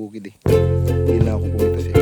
bukid eh. Hindi na ako pumitas eh.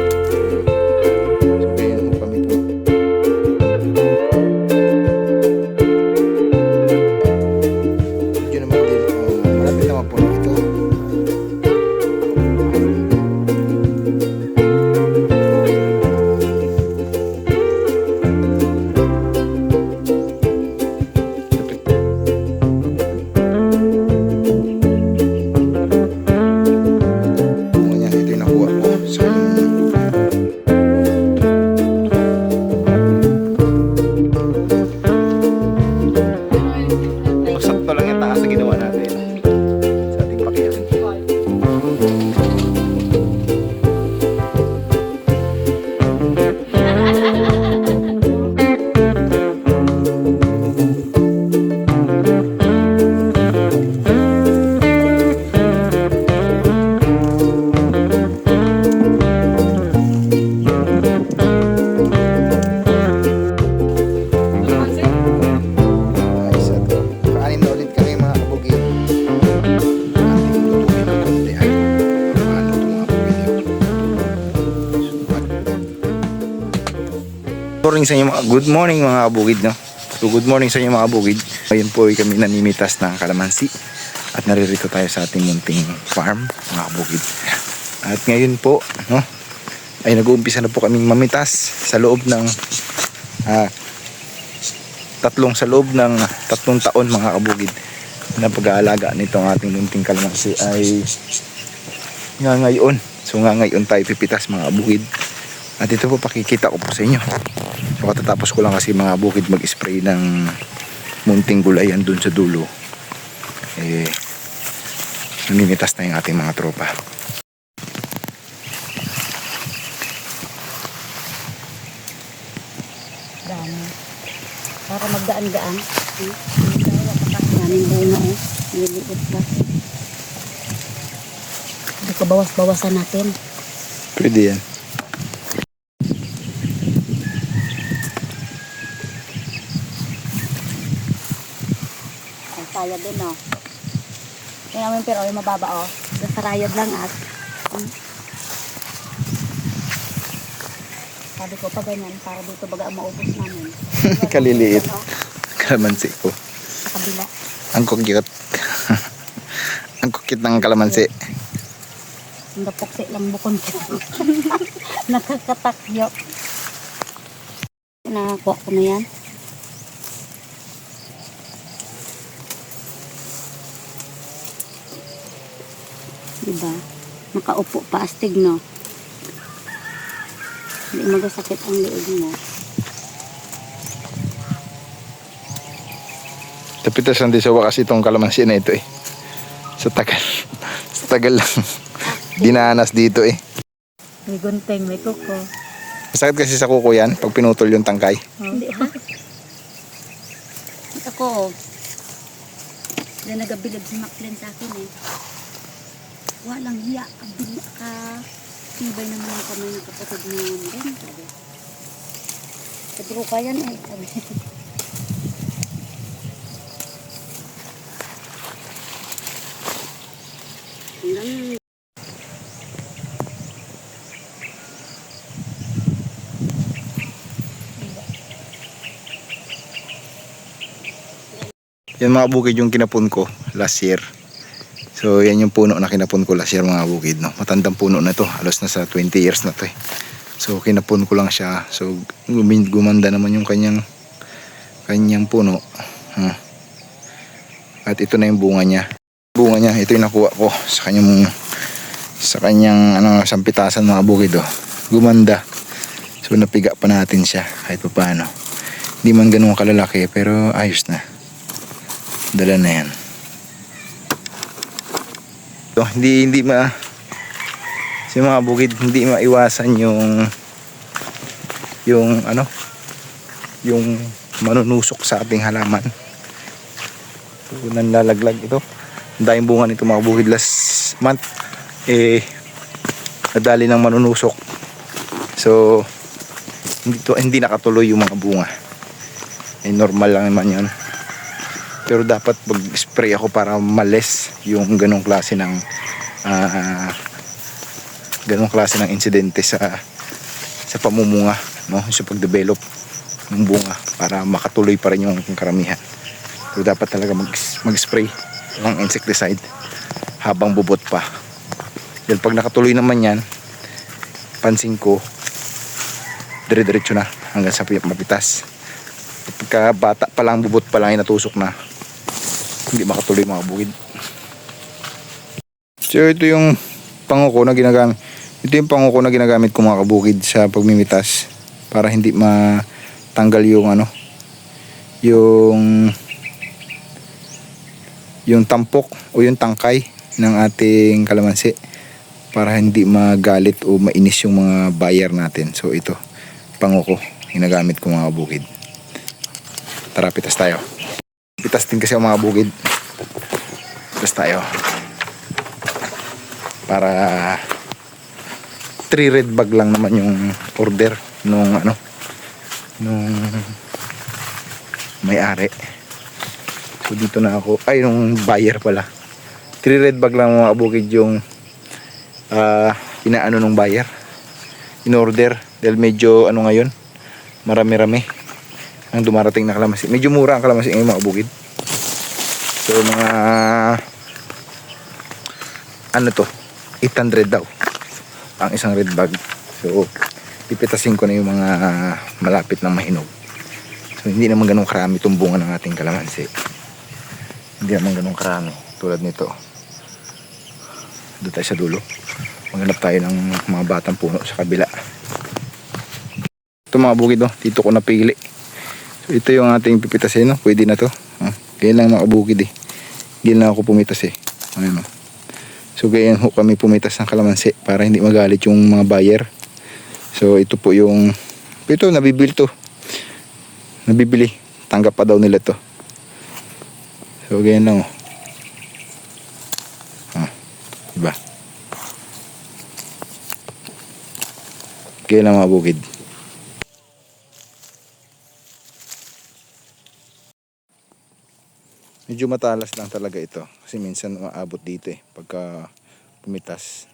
Morning sa inyo mga good morning mga kabugid no. So good morning sa inyo mga kabugid. Ngayon po kami nanimitas ng kalamansi at naririto tayo sa ating munting farm mga kabugid. At ngayon po no ay nag-uumpisa na po kaming mamitas sa loob ng ah, tatlong sa loob ng tatlong taon mga kabugid na pag-aalaga nitong ating munting kalamansi ay nga ngayon so nga ngayon tayo pipitas mga kabugid at ito po pakikita ko po sa inyo so katatapos ko lang kasi mga bukid mag-spray ng munting gulayan dun sa dulo eh namimitas na yung ating mga tropa Dami. Para magdaan-daan. Daming bunga eh. Nililit pa. Hindi ko bawas-bawasan natin. pwede yan Sayad din oh. Kaya namin pero yung mababa oh. Nasarayad lang at. Hmm. Sabi ko pa ganyan para dito baga maubos namin. Kaliliit. Ano, kalamansi ko Sa kabila. ang kukit ang kukit ng kalamansi Ang dapoksi lang bukon ko. Nakakatakyo. Nakakuha ko na yan. Diba? Nakaupo pa astig no. Hindi magasakit ang liig mo. Tapitasan din sa wakas itong kalamansi na ito eh. Sa tagal. sa tagal lang. Dinanas dito eh. May gunting, may kuko. Masakit kasi sa kuko yan pag pinutol yung tangkay. Hindi ha? Ako, na nagabilog si Maclen sa akin eh. Walang hiya, kabila ka. Tibay naman ang kamay ng kapatid mo rin, sabi. Kadro ka yan eh, sabi. Hanggang Yan mga bukid yung kinapon ko last year. So yan yung puno na kinapon ko last year mga bukid. No? Matandang puno na to. Halos na sa 20 years na to eh. So kinapon ko lang siya. So gumanda naman yung kanyang kanyang puno. Hmm. At ito na yung bunga niya. Bunga niya, ito yung nakuha ko sa kanyang sa kanyang ano, sampitasan mga bukid. Oh. Gumanda. So napiga pa natin siya kahit pa paano. Hindi man ganun kalalaki pero ayos na dala na yan so, hindi hindi ma sa mga bukid hindi maiwasan yung yung ano yung manunusok sa ating halaman. So nanlalaglag ito. Ang bunga nito mga bukid. Last month eh nadali ng manunusok. So hindi, to, hindi nakatuloy yung mga bunga. Eh normal lang naman yun pero dapat mag-spray ako para males yung ganong klase ng ah, ganong klase ng insidente sa sa pamumunga, no? Sa pagdevelop ng bunga para makatuloy pa rin yung karamihan. So dapat talaga mag, mag-spray ng insecticide habang bubot pa. Dahil pag nakatuloy naman yan, pansin ko, dire-diretso na hanggang sa mapitas. Pagka bata pa lang, bubot pa lang, natusok na, hindi makatuloy mga bukid. So ito yung panguko na ginagamit. Ito yung panguko na ginagamit ko mga kabukid sa pagmimitas para hindi matanggal yung ano yung yung tampok o yung tangkay ng ating kalamansi para hindi magalit o mainis yung mga buyer natin. So ito, panguko, ginagamit ko mga bukid. Tara, pitas tayo. Pitas kasi ang mga bukid. Pitas tayo. Para 3 red bag lang naman yung order nung ano nung may-ari. So dito na ako, ay nung buyer pala. 3 red bag lang mga bukid yung ah inaano nung buyer. In order dahil medyo ano ngayon, marami-rami ang dumarating na kalamansi. Medyo mura ang kalamansi ngayon mga bukid. So mga ano to, 800 daw ang isang red bag. So pipitasin ko na yung mga malapit ng mahinog. So hindi naman ganun karami itong bunga ng ating kalamansi. Hindi naman ganun karami tulad nito. Doon tayo sa dulo. Maghanap tayo ng mga batang puno sa kabila. Ito mga bukid oh, dito ko napili. Ito yung ating pipitasin no, pwede na to. Oh, ganyan lang mga bukid eh. Ganyan lang ako pumitas eh. Ayun oh. So ganyan ho kami pumitas ng kalamansi para hindi magalit yung mga buyer. So ito po yung ito nabibil to. Nabibili. Tanggap pa daw nila to. So ganyan lang oh. Ah, diba? Ganyan lang mga Medyo matalas lang talaga ito. Kasi minsan maabot dito eh. Pagka pumitas.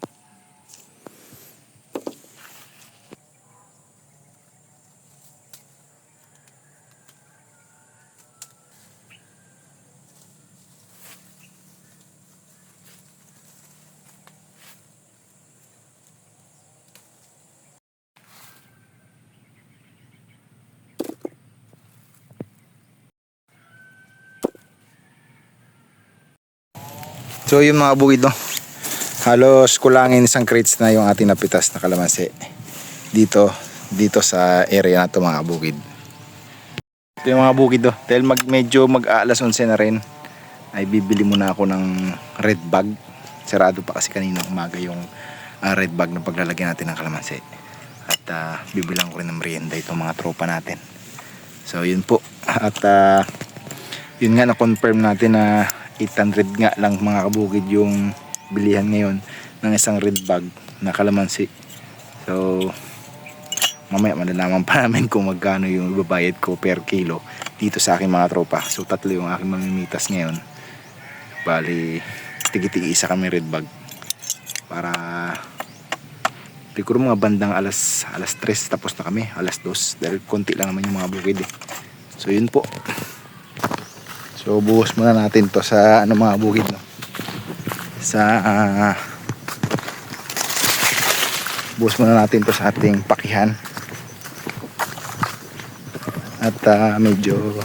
So yung mga bukid no. Halos kulangin isang crates na yung ating napitas na kalamansi. Dito, dito sa area na to mga bukid. Ito yung mga bukid do. Dahil mag, medyo mag-aalas 11 na rin, ay bibili muna ako ng red bag. Sarado pa kasi kanina umaga yung ah, red bag na paglalagyan natin ng kalamansi. At ah, bibilang ko rin ng merienda itong mga tropa natin. So yun po. At ah, yun nga na-confirm natin na 800 nga lang mga kabukid yung bilihan ngayon ng isang red bag na kalamansi. So, mamaya malalaman pa namin kung magkano yung ibabayad ko per kilo dito sa aking mga tropa. So, tatlo yung aking mamimitas ngayon. Bali, tigi-tigi isa kami red bag. Para, siguro mga bandang alas, alas 3 tapos na kami, alas 2. Dahil konti lang naman yung mga bukid eh. So, yun po. So buhos muna natin to sa ano mga bukid no. Sa uh, buhos muna natin to sa ating pakihan. At ah, medyo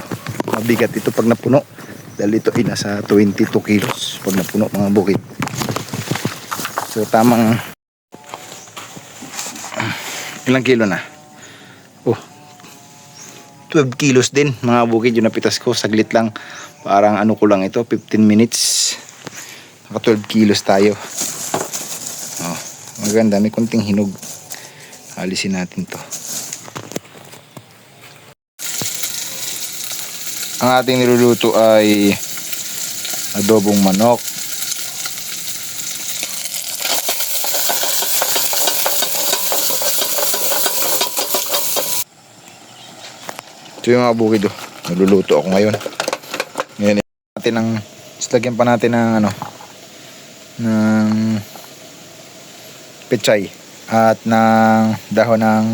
mabigat ito pag napuno. Dahil ito ay nasa 22 kilos pag napuno mga bukid. So tamang ilang kilo na? Oh, 12 kilos din. Mga bukid yung napitas ko saglit lang. Parang ano ko lang ito 15 minutes. Naka 12 kilos tayo. Oh, maganda may konting hinog. Alisin natin to. Ang ating niluluto ay adobong manok ito yung mga bukid oh. naluluto ako ngayon ngayon natin ng lagyan pa natin ng ano ng pechay at ng dahon ng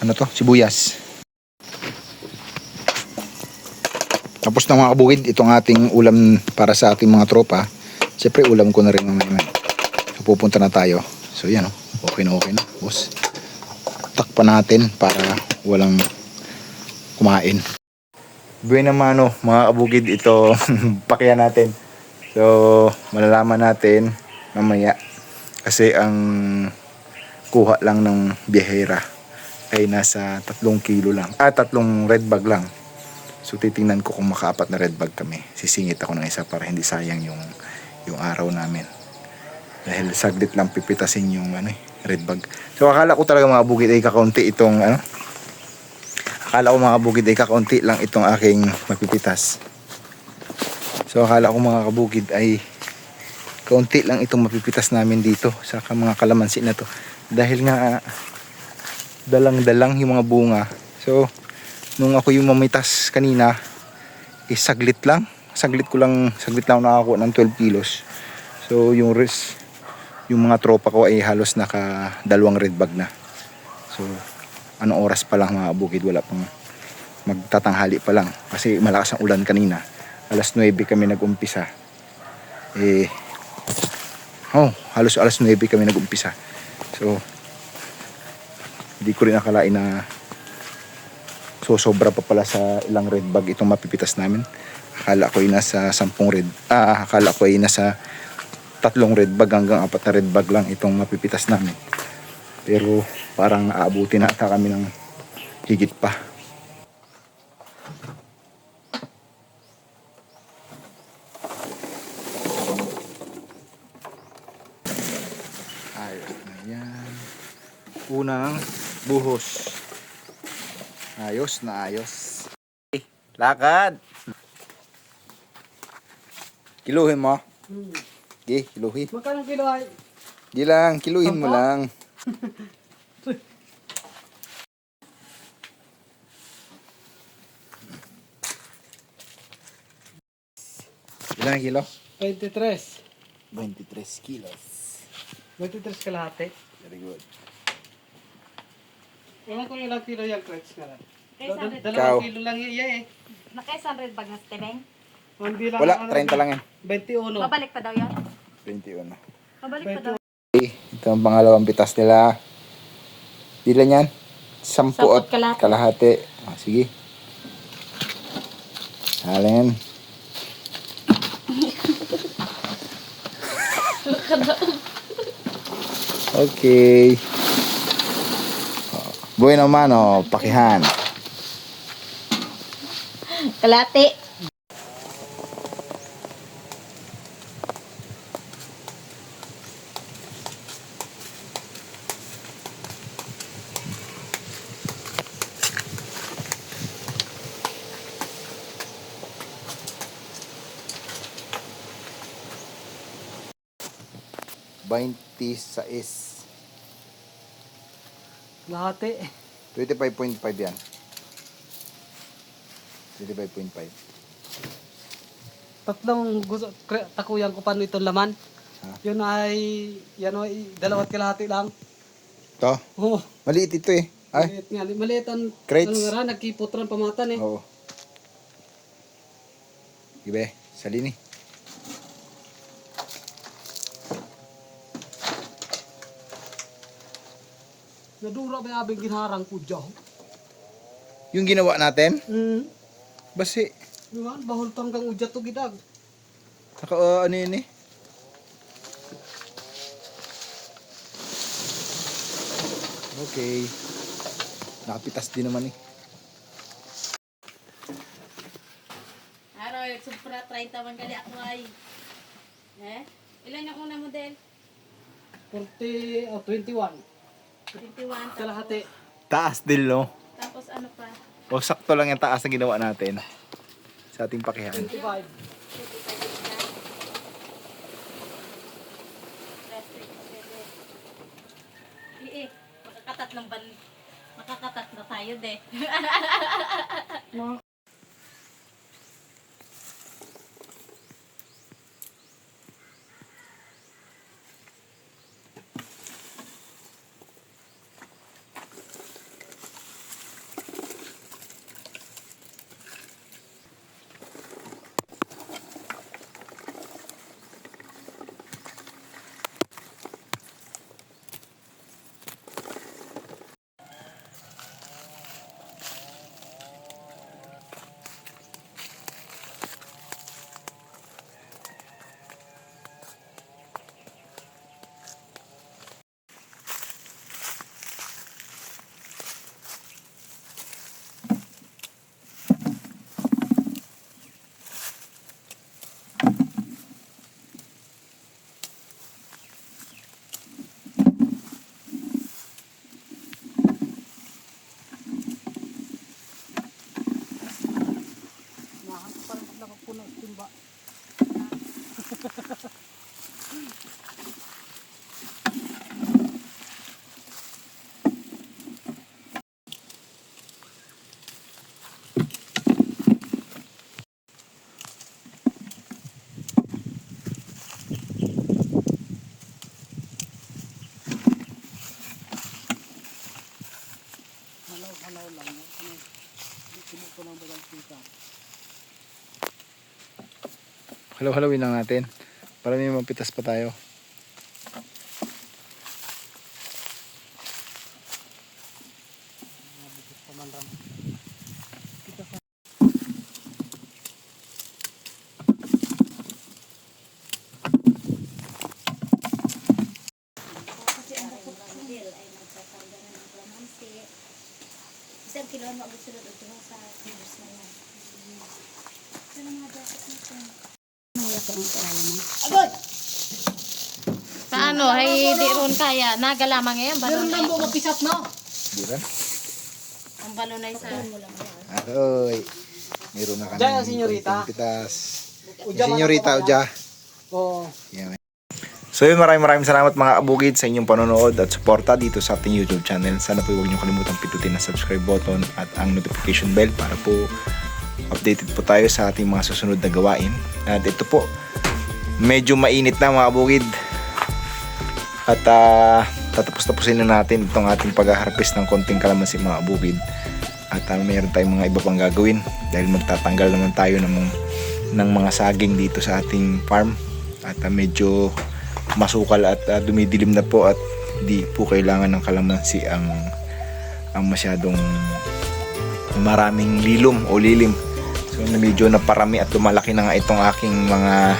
ano to, sibuyas. Tapos na mga kabukid, itong ating ulam para sa ating mga tropa. Siyempre ulam ko na rin mamaya. Pupunta na tayo. So yan oh, okay na okay na. Boss. Takpan natin para walang kumain. Buena mano, mga kabukid, ito pakyan natin. So, malalaman natin mamaya kasi ang kuha lang ng biyahera ay nasa tatlong kilo lang. Ah, tatlong red bag lang. So, titingnan ko kung makaapat na red bag kami. Sisingit ako ng isa para hindi sayang yung, yung araw namin. Dahil saglit lang pipitasin yung ano, eh, red bag. So, akala ko talaga mga bukid ay kakaunti itong ano, Akala ko mga kabukid ay kakaunti lang itong aking mapipitas. So akala ko mga kabukid ay kaunti lang itong mapipitas namin dito sa mga kalamansi na to. Dahil nga dalang-dalang yung mga bunga. So nung ako yung mamitas kanina is saglit lang. Saglit ko lang, saglit lang nakakuha ng 12 kilos. So yung res, yung mga tropa ko ay halos naka dalawang red bag na. So anong oras pa lang mga bukid? Wala pang magtatanghali pa lang. Kasi malakas ang ulan kanina. Alas 9 kami nagumpisa. Eh oh halos alas 9 kami nagumpisa. So hindi ko rin akalain na so sobra pa pala sa ilang red bag itong mapipitas namin. Akala ko ay nasa 10 red ah akala ko ay nasa tatlong red bag hanggang apat na red bag lang itong mapipitas namin. Pero parang aabuti na ata kami ng higit pa. Ayos na yan. Unang buhos. Ayos na ayos. Eh, Lakad! Kiluhin mo. Okay, kiluhin. Magkano kilo ay? Di lang, kiluhin mo lang. Ilan ang kilo? 23. 23 kilos. 23 kalahati. Very good. Ewan ko ilang kilo yung crates ka lang. Dal- Ikaw. Dalawang kilo lang iya eh. Nakaisan red bag na Stebeng? Hindi lang Wala, ano, 30 lang yan. 21. Mabalik pa daw yan? 21 na. Mabalik pa daw. Okay, ito ang pangalawang pitas nila. Ilan yan? Sampu Sampu at at kalahati. kalahati. Ah, sige. nakadaog. okay. Bueno mano, oh, pakihan. Kalate. 26. Lahati. 25.5 yan. 25.5. Tatlong gusto, takuyan ko paano itong laman. Ha? Yun ay, yan ay, dalawat kalahati lang. To? Oo. Oh. Maliit ito eh. Ay? Maliit nga. Maliit ang crates. Ano nga, nagkipotron pamatan eh. Oo. Ibe, salini. Nadura yung abing ginharang ko dyan? Yung ginawa natin, Hmm. basi, Diba? Bahol tanggang udyat to gidag. naka, uh, ano yun eh. Okay. Nakapitas din naman eh. Araw, supra 30 man gali ako ay. Eh? Ilan yung una model? 40, oh, 21. 21. Kalahati. Taas din no. Tapos ano pa? O sakto lang yung taas na ginawa natin. Sa ating pakihan. 25. 25 na. Plastic, pwede. Eh, eh. Makakatatlong ban... Makakatatlo tayo, de. Halaw-halawin lang natin. Para may mapitas pa tayo. Isang kilo ang gusto ito sa kilos na yan. Ito na mga dakot natin. Ang mo. Agad! Paano? Ay, di ron kaya. Nagalamang ngayon. Meron lang mo mapisat na. Buran. Ang balon ay sa... Aroy. Meron na kami. Diyan, senyorita. Pitas. Udya, Senyorita, Uja. Oo. Yan. So yun, maraming maraming salamat mga kabukid sa inyong panonood at suporta dito sa ating YouTube channel. Sana po huwag niyo kalimutan pindutin ang subscribe button at ang notification bell para po updated po tayo sa ating mga susunod na gawain. At ito po, medyo mainit na mga kabukid. At ah, tatapos-tapusin na natin itong ating pag-harvest ng konting kalamansi mga kabukid. At ah, mayroon tayong mga iba pang gagawin dahil magtatanggal naman tayo ng, ng mga saging dito sa ating farm. At ah, medyo masukal at ah, dumidilim na po at di po kailangan ng kalamansi ang ang masyadong maraming lilom o lilim. Medyo naparami at lumalaki na nga itong aking mga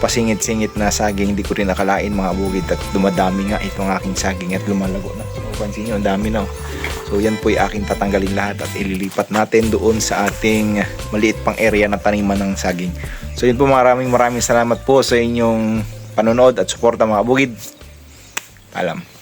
pasingit-singit na saging. Hindi ko rin nakalain mga bukid at dumadami nga itong aking saging at lumalago na. So, pansin nyo, ang dami na. oh. So yan po yung aking tatanggalin lahat at ililipat natin doon sa ating maliit pang area na taniman ng saging. So yun po maraming maraming salamat po sa inyong panonood at suporta mga bukid. Alam.